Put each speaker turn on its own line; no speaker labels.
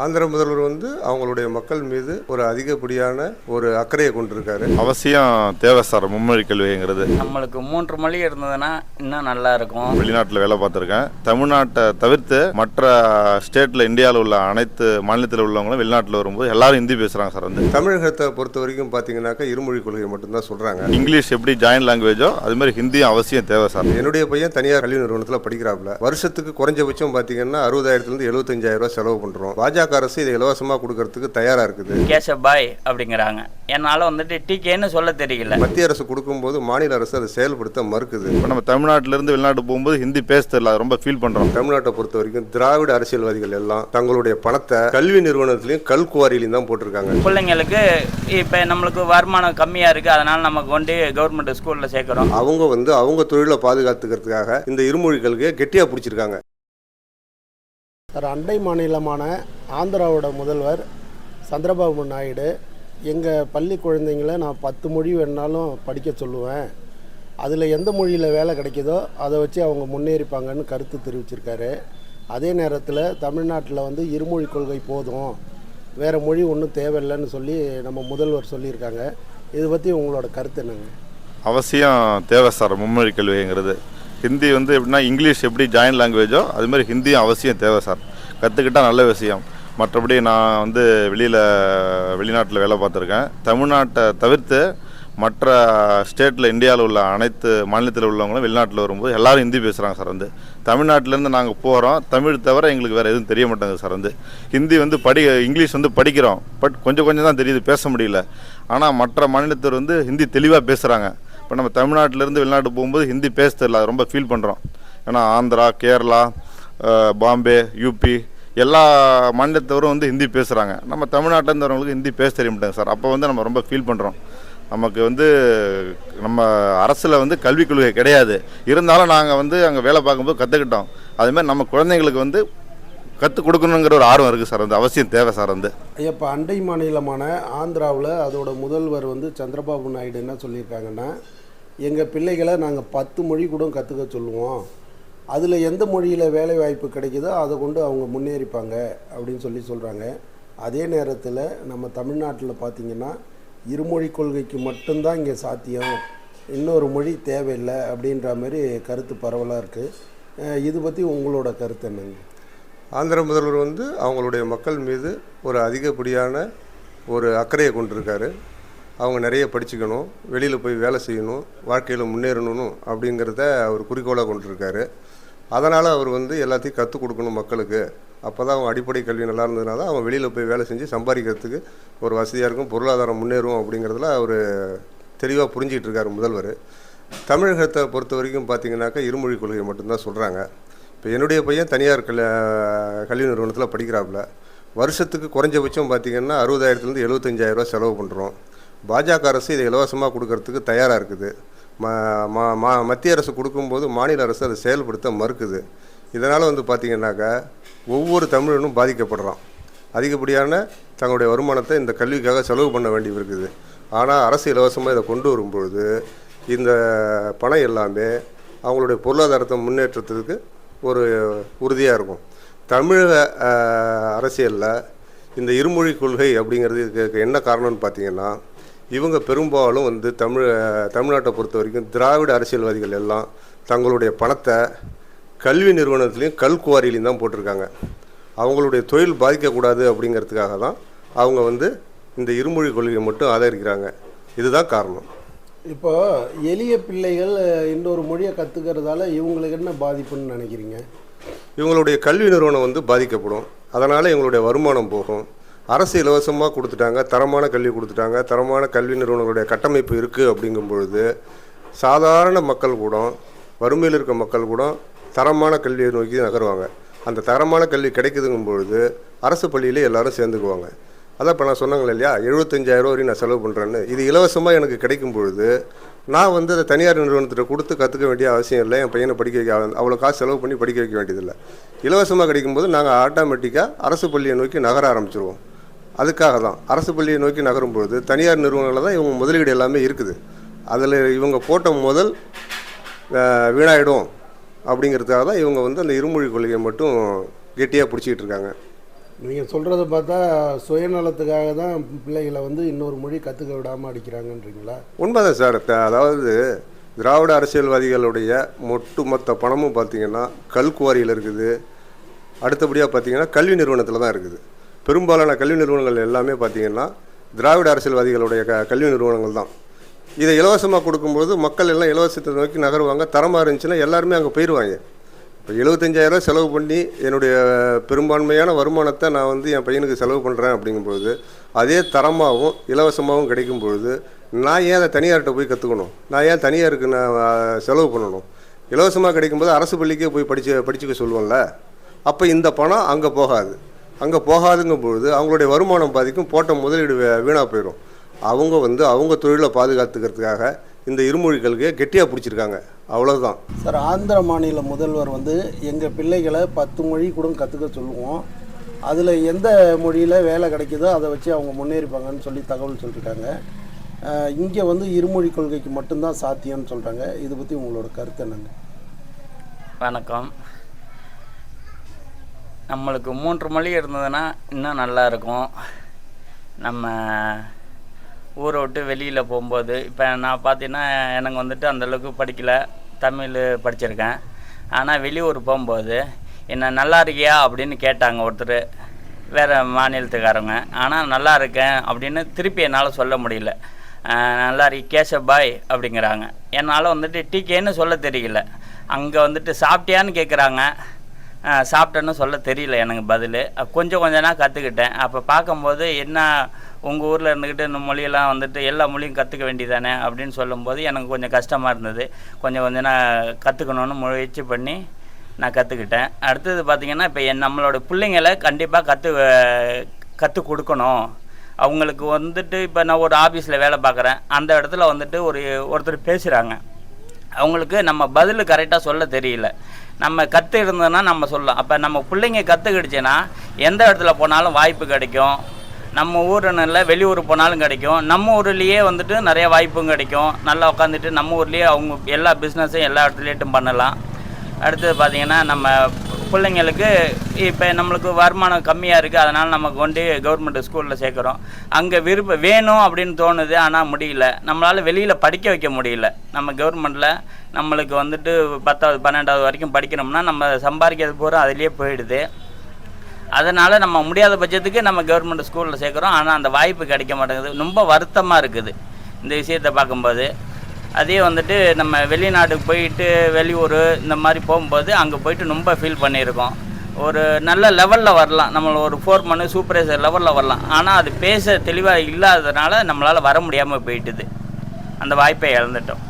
ஆந்திர முதல்வர் வந்து அவங்களுடைய மக்கள் மீது ஒரு அதிகப்படியான ஒரு அக்கறையை கொண்டிருக்காரு.
அவசியம் தேவை சார் மும்மொழி கல்விங்கிறது.
நம்மளுக்கு மூன்று மொழி இருந்ததுன்னா இன்னும் நல்லா இருக்கும்.
வெளிநாட்டில் வேலை பார்த்துருக்கேன். தமிழ்நாட்டை தவிர்த்து மற்ற ஸ்டேட்டில் இந்தியாவில் உள்ள அனைத்து மாநிலத்தில் உள்ளவங்களும் வெளிநாட்டில் வரும்போது எல்லாரும் ஹிந்தி பேசுகிறாங்க சார் வந்து.
தமிழகத்தை பொறுத்த வரைக்கும் பார்த்தீங்கன்னாக்கா இருமொழி கொள்கை மட்டும்தான் சொல்கிறாங்க
இங்கிலீஷ் எப்படி ஜாயின் லாங்குவேஜோ அது மாதிரி ஹிந்தியும் அவசியம் தேவை சார்.
என்னுடைய பையன் தனியார் கல்வி நிறுவனத்தில் படிக்கிறாப்புல. வருஷத்துக்கு குறைஞ்சபட்சம் பார்த்தீங்கன்னா அறுபதாயிரத்துலேருந்து எழுபத்தஞ்சாயிரம் ரூபாய் செலவு பண்ணுறோம் பாஜக அரசு இதை இலவசமாக கொடுக்கறதுக்கு தயாராக இருக்குது.
கேசபாய் அப்படிங்கிறாங்க. என்னால் வந்துட்டு டிகேன்னு சொல்ல தெரியல.
மத்திய அரசு கொடுக்கும்போது மாநில அரசு அதை செயல்படுத்த மறுக்குது.
இப்போ நம்ம தமிழ்நாட்டிலேருந்து வெளிநாட்டு போகும்போது ஹிந்தி பேச தெரியல. அது ரொம்ப ஃபீல் பண்ணுறோம்
தமிழ்நாட்டை பொறுத்த வரைக்கும் திராவிட அரசியல்வாதிகள் எல்லாம் தங்களுடைய பணத்தை கல்வி நிறுவனத்திலையும் கல்குவாரியிலையும் தான் போட்டிருக்காங்க.
பிள்ளைங்களுக்கு இப்போ நம்மளுக்கு வருமானம் கம்மியாக இருக்குது அதனால் நம்ம கொண்டு கவர்மெண்ட் ஸ்கூலில் சேர்க்குறோம்.
அவங்க வந்து அவங்க தொழிலை பாதுகாத்துக்கிறதுக்காக இந்த இருமொழி கெட்டியாக பிடிச்சிருக்காங்க.
சார் அண்டை மாநிலமான ஆந்திராவோட முதல்வர் சந்திரபாபு நாயுடு எங்கள் பள்ளி குழந்தைங்கள நான் பத்து மொழி வேணாலும் படிக்க சொல்லுவேன். அதில் எந்த மொழியில் வேலை கிடைக்குதோ அதை வச்சு அவங்க முன்னேறிப்பாங்கன்னு கருத்து தெரிவிச்சிருக்காரு. அதே நேரத்தில் தமிழ்நாட்டில் வந்து இருமொழி கொள்கை போதும். வேறு மொழி ஒன்றும் தேவையில்லைன்னு சொல்லி நம்ம முதல்வர் சொல்லியிருக்காங்க. இதை பற்றி உங்களோட கருத்து என்னங்க?
அவசியம் தேவை சார் மும்மொழி கல்விங்கிறது. ஹிந்தி வந்து எப்படின்னா இங்கிலீஷ் எப்படி ஜாயின் லாங்குவேஜோ அது மாதிரி ஹிந்தியும் அவசியம் தேவை சார். கற்றுக்கிட்டால் நல்ல விஷயம். மற்றபடி நான் வந்து வெளியில் வெளிநாட்டில் வேலை பார்த்துருக்கேன். தமிழ்நாட்டை தவிர்த்து மற்ற ஸ்டேட்டில் இந்தியாவில் உள்ள அனைத்து மாநிலத்தில் உள்ளவங்களும் வெளிநாட்டில் வரும்போது எல்லோரும் ஹிந்தி பேசுகிறாங்க சார் வந்து. தமிழ்நாட்டிலேருந்து நாங்கள் போகிறோம் தமிழ் தவிர எங்களுக்கு வேறு எதுவும் தெரிய மாட்டேங்குது சார் வந்து. ஹிந்தி வந்து படி இங்கிலீஷ் வந்து படிக்கிறோம். பட் கொஞ்சம் கொஞ்சம் தான் தெரியுது பேச முடியல. ஆனால் மற்ற மாநிலத்தவர் வந்து ஹிந்தி தெளிவாக பேசுகிறாங்க இப்போ நம்ம தமிழ்நாட்டிலேருந்து வெளிநாட்டு போகும்போது ஹிந்தி பேச தெரியல. ரொம்ப ஃபீல் பண்ணுறோம் ஏன்னா ஆந்திரா கேரளா பாம்பே யூபி எல்லா மாநிலத்தவரும் வந்து ஹிந்தி பேசுகிறாங்க நம்ம தமிழ்நாட்டிலேருந்து வரவங்களுக்கு ஹிந்தி பேச தெரிய மாட்டாங்க சார். அப்போ வந்து நம்ம ரொம்ப ஃபீல் பண்ணுறோம் நமக்கு வந்து நம்ம அரசில் வந்து கல்விக் கொள்கை கிடையாது. இருந்தாலும் நாங்கள் வந்து அங்கே வேலை பார்க்கும்போது கற்றுக்கிட்டோம் அதுமாதிரி நம்ம குழந்தைங்களுக்கு வந்து கற்றுக் கொடுக்கணுங்கிற ஒரு ஆர்வம் இருக்குது சார். அந்த அவசியம் தேவை சார் வந்து.
ஐயா இப்போ அண்டை மாநிலமான ஆந்திராவில் அதோட முதல்வர் வந்து சந்திரபாபு நாயுடு என்ன சொல்லியிருக்காங்கன்னா எங்கள் பிள்ளைகளை நாங்கள் பத்து மொழி கூட கற்றுக்க சொல்லுவோம். அதில் எந்த மொழியில் வேலை வாய்ப்பு கிடைக்குதோ அதை கொண்டு அவங்க முன்னேறிப்பாங்க அப்படின்னு சொல்லி சொல்கிறாங்க அதே நேரத்தில் நம்ம தமிழ்நாட்டில் பார்த்திங்கன்னா இருமொழி கொள்கைக்கு மட்டும்தான் இங்கே சாத்தியம். இன்னொரு மொழி தேவையில்லை அப்படின்ற மாதிரி கருத்து பரவலாக இருக்குது இது பற்றி உங்களோட கருத்து என்னங்க?
ஆந்திர முதல்வர் வந்து அவங்களுடைய மக்கள் மீது ஒரு அதிகப்படியான ஒரு அக்கறையை கொண்டிருக்காரு. அவங்க நிறைய படிச்சுக்கணும் வெளியில் போய் வேலை செய்யணும் வாழ்க்கையில் முன்னேறணும் அப்படிங்கிறத அவர் குறிக்கோளாக கொண்டிருக்காரு. அதனால் அவர் வந்து எல்லாத்தையும் கற்றுக் கொடுக்கணும் மக்களுக்கு. அப்போ தான் அவங்க அடிப்படை கல்வி நல்லா இருந்ததுனால தான் அவன் வெளியில் போய் வேலை செஞ்சு சம்பாதிக்கிறதுக்கு ஒரு வசதியாக இருக்கும் பொருளாதாரம் முன்னேறும் அப்படிங்கிறதுல அவர் தெளிவாக புரிஞ்சிக்கிட்டு இருக்கார் முதல்வர். தமிழகத்தை பொறுத்த வரைக்கும் பார்த்திங்கனாக்கா இருமொழி கொள்கையை மட்டும்தான் சொல்கிறாங்க இப்போ என்னுடைய பையன் தனியார் கல் கல்வி நிறுவனத்தில் படிக்கிறாப்புல. வருஷத்துக்கு குறைஞ்சபட்சம் பார்த்தீங்கன்னா அறுபதாயிரத்துலேருந்து எழுபத்தஞ்சாயிரரூவா செலவு பண்ணுறோம் பாஜக அரசு இதை இலவசமாக கொடுக்கறதுக்கு தயாராக இருக்குது. ம மத்திய அரசு கொடுக்கும்போது மாநில அரசு அதை செயல்படுத்த மறுக்குது. இதனால் வந்து பார்த்திங்கன்னாக்கா ஒவ்வொரு தமிழனும் பாதிக்கப்படுறான். அதிகப்படியான தங்களுடைய வருமானத்தை இந்த கல்விக்காக செலவு பண்ண வேண்டி இருக்குது. ஆனால் அரசு இலவசமாக இதை கொண்டு வரும்பொழுது இந்த பணம் எல்லாமே அவங்களுடைய பொருளாதாரத்தை முன்னேற்றத்துக்கு ஒரு உறுதியாக இருக்கும். தமிழக அரசியலில் இந்த இருமொழி கொள்கை அப்படிங்கிறதுக்கு என்ன காரணம்னு பார்த்தீங்கன்னா இவங்க பெரும்பாலும் வந்து தமிழ் தமிழ்நாட்டை பொறுத்த வரைக்கும் திராவிட அரசியல்வாதிகள் எல்லாம் தங்களுடைய பணத்தை கல்வி நிறுவனத்துலேயும் கல்குவாரியிலையும் தான் போட்டிருக்காங்க. அவங்களுடைய தொழில் பாதிக்கக்கூடாது அப்படிங்கிறதுக்காக தான் அவங்க வந்து இந்த இருமொழி கொள்கையை மட்டும் ஆதரிக்கிறாங்க. இதுதான் காரணம்.
இப்போ எளிய பிள்ளைகள் இன்னொரு மொழியை கற்றுக்கிறதால இவங்களுக்கு என்ன பாதிப்புன்னு நினைக்கிறீங்க?
இவங்களுடைய கல்வி நிறுவனம் வந்து பாதிக்கப்படும். அதனால் இவங்களுடைய வருமானம் போகும். அரசு இலவசமாக கொடுத்துட்டாங்க தரமான கல்வி கொடுத்துட்டாங்க தரமான கல்வி நிறுவனங்களுடைய கட்டமைப்பு இருக்குது அப்படிங்கும் பொழுது சாதாரண மக்கள் கூட வறுமையில் இருக்க மக்கள் கூட தரமான கல்வியை நோக்கி நகருவாங்க. அந்த தரமான கல்வி கிடைக்குதுங்கும் பொழுது அரசு பள்ளியிலே எல்லாரும் சேர்ந்துக்குவாங்க. அதான் இப்போ நான் சொன்னாங்களே இல்லையா? எழுபத்தஞ்சாயிரம் வரையும் நான் செலவு பண்ணுறேன்னு இது இலவசமாக எனக்கு கிடைக்கும் பொழுது நான் வந்து அதை தனியார் நிறுவனத்திட்ட கொடுத்து கற்றுக்க வேண்டிய அவசியம் இல்லை. என் பையனை படிக்க வைக்க அவ்வளோ காசு செலவு பண்ணி படிக்க வைக்க வேண்டியதில்லை. இலவசமாக கிடைக்கும்போது நாங்கள் ஆட்டோமேட்டிக்காக அரசு பள்ளியை நோக்கி நகர ஆரம்பிச்சிருவோம். அதுக்காக தான் அரசு பள்ளியை நோக்கி நகரும் பொழுது தனியார் நிறுவனங்களில் தான் இவங்க முதலீடு எல்லாமே இருக்குது. அதில் இவங்க போட்ட முதல் வீணாயிடும் அப்படிங்கிறதுக்காக தான் இவங்க வந்து அந்த இருமொழி கொள்கையை மட்டும் கெட்டியாக பிடிச்சிக்கிட்டு இருக்காங்க.
நீங்கள் சொல்கிறத பார்த்தா சுயநலத்துக்காக தான் பிள்ளைகளை வந்து இன்னொரு மொழி கற்றுக்க விடாமல் அடிக்கிறாங்கன்றீங்களா?
உண்மைதான் சார். அதாவது திராவிட அரசியல்வாதிகளுடைய ஒட்டுமொத்த பணமும் பார்த்தீங்கன்னா கல்குவாரியில் இருக்குது. அடுத்தபடியாக பார்த்தீங்கன்னா கல்வி நிறுவனத்தில் தான் இருக்குது. பெரும்பாலான கல்வி நிறுவனங்கள் எல்லாமே பார்த்தீங்கன்னா திராவிட அரசியல்வாதிகளுடைய க கல்வி நிறுவனங்கள் தான். இதை இலவசமாக கொடுக்கும்போது மக்கள் எல்லாம் இலவசத்தை நோக்கி நகருவாங்க. தரமாக இருந்துச்சுன்னா எல்லாருமே அங்கே போயிடுவாங்க இப்போ எழுபத்தஞ்சாயிரம் செலவு பண்ணி என்னுடைய பெரும்பான்மையான வருமானத்தை நான் வந்து என் பையனுக்கு செலவு பண்ணுறேன் அப்படிங்கும்பொழுது அதே தரமாகவும் இலவசமாகவும் கிடைக்கும் பொழுது நான் ஏன் அதை தனியார்கிட்ட போய் கற்றுக்கணும் நான் ஏன் தனியாருக்கு நான் செலவு பண்ணணும்? இலவசமாக கிடைக்கும்போது அரசு பள்ளிக்கே போய் படிச்சு படிச்சுக்க சொல்லுவோம்ல. அப்போ இந்த பணம் அங்கே போகாது. அங்கே போகாதுங்கும் பொழுது அவங்களுடைய வருமானம் பாதிக்கும் போட்ட முதலீடு வீணாக போயிடும் அவங்க வந்து அவங்க தொழிலை பாதுகாத்துக்கிறதுக்காக இந்த இருமொழி கொள்கையை கெட்டியாக பிடிச்சிருக்காங்க. அவ்வளவுதான்.
சார் ஆந்திர மாநில முதல்வர் வந்து எங்கள் பிள்ளைகளை பத்து மொழி கூட கற்றுக்க சொல்லுவோம். அதில் எந்த மொழியில் வேலை கிடைக்குதோ அதை வச்சு அவங்க முன்னேறிப்பாங்கன்னு சொல்லி தகவல் சொல்லியிருக்காங்க இங்கே வந்து இருமொழி கொள்கைக்கு மட்டும்தான் சாத்தியம்னு சொல்கிறாங்க இதை பற்றி உங்களோட கருத்து என்னங்க?
வணக்கம். நம்மளுக்கு மூன்று மொழி இருந்ததுன்னா இன்னும் நல்லா இருக்கும். நம்ம ஊரை விட்டு வெளியில் போகும்போது இப்போ நான் பார்த்தீங்கன்னா எனக்கு வந்துட்டு அந்தளவுக்கு படிக்கலை. தமிழ் படிச்சிருக்கேன். ஆனால் வெளியூர் போகும்போது என்ன நல்லா இருக்கியா? அப்படின்னு கேட்டாங்க ஒருத்தர். வேறு மாநிலத்துக்காரங்க. ஆனால் நல்லா இருக்கேன் அப்படின்னு திருப்பி என்னால் சொல்ல முடியல. நல்லா இருக்கு கேசவ் பாய் அப்படிங்கிறாங்க. என்னால் வந்துட்டு டிகேன்னு சொல்ல தெரியல. அங்கே வந்துட்டு சாப்பிட்டியான்னு கேட்குறாங்க சாப்பிட்டேன்னு சொல்ல தெரியல எனக்கு பதில். கொஞ்சம் கொஞ்சம் கற்றுக்கிட்டேன் அப்போ பார்க்கும்போது என்ன உங்கள் ஊரில் இருந்துக்கிட்டு இந்த மொழியெல்லாம் வந்துட்டு எல்லா மொழியும் கற்றுக்க வேண்டியதானே அப்படின்னு சொல்லும்போது எனக்கு கொஞ்சம் கஷ்டமாக இருந்தது. கொஞ்சம் கொஞ்சம் நான் கற்றுக்கணுன்னு முயற்சி பண்ணி நான் கற்றுக்கிட்டேன் அடுத்தது பார்த்திங்கன்னா இப்போ என் நம்மளோட பிள்ளைங்களை கண்டிப்பாக கற்று கற்றுக் கொடுக்கணும். அவங்களுக்கு வந்துட்டு இப்போ நான் ஒரு ஆஃபீஸில் வேலை பார்க்குறேன் அந்த இடத்துல வந்துட்டு ஒரு ஒருத்தர் பேசுகிறாங்க அவங்களுக்கு நம்ம பதில் கரெக்டாக சொல்ல தெரியல. நம்ம கற்று இருந்ததுன்னா நம்ம சொல்லலாம். அப்போ நம்ம பிள்ளைங்க கற்றுக்கிடுச்சுன்னா எந்த இடத்துல போனாலும் வாய்ப்பு கிடைக்கும். நம்ம ஊருன்னு இல்லை வெளியூர் போனாலும் கிடைக்கும். நம்ம ஊர்லேயே வந்துட்டு நிறைய வாய்ப்பும் கிடைக்கும். நல்லா உட்காந்துட்டு நம்ம ஊர்லேயே அவங்க எல்லா பிஸ்னஸையும் எல்லா இடத்துலையும் பண்ணலாம். அடுத்தது பார்த்திங்கன்னா நம்ம பிள்ளைங்களுக்கு இப்போ நம்மளுக்கு வருமானம் கம்மியாக இருக்குது அதனால் நம்ம கொண்டு கவர்மெண்ட் ஸ்கூலில் சேர்க்குறோம். அங்கே விருப்ப வேணும் அப்படின்னு தோணுது ஆனால் முடியல. நம்மளால் வெளியில் படிக்க வைக்க முடியல. நம்ம கவர்மெண்ட்டில் நம்மளுக்கு வந்துட்டு பத்தாவது பன்னெண்டாவது வரைக்கும் படிக்கணும்னா நம்ம சம்பாதிக்கிறது பூரா அதுலேயே போயிடுது. அதனால் நம்ம முடியாத பட்சத்துக்கு நம்ம கவர்மெண்ட் ஸ்கூலில் சேர்க்குறோம். ஆனால் அந்த வாய்ப்பு கிடைக்க மாட்டேங்குது. ரொம்ப வருத்தமாக இருக்குது. இந்த விஷயத்தை பார்க்கும்போது. அதே வந்துட்டு நம்ம வெளிநாட்டுக்கு போயிட்டு வெளியூர் இந்த மாதிரி போகும்போது அங்கே போயிட்டு ரொம்ப ஃபீல் பண்ணியிருக்கோம். ஒரு நல்ல லெவலில் வரலாம். நம்மளை ஒரு ஃபோர் மணி சூப்பர்வைசர் லெவலில் வரலாம். ஆனால் அது பேச தெளிவாக இல்லாததுனால நம்மளால் வர முடியாமல் போயிட்டுது. அந்த வாய்ப்பை இழந்துட்டோம்.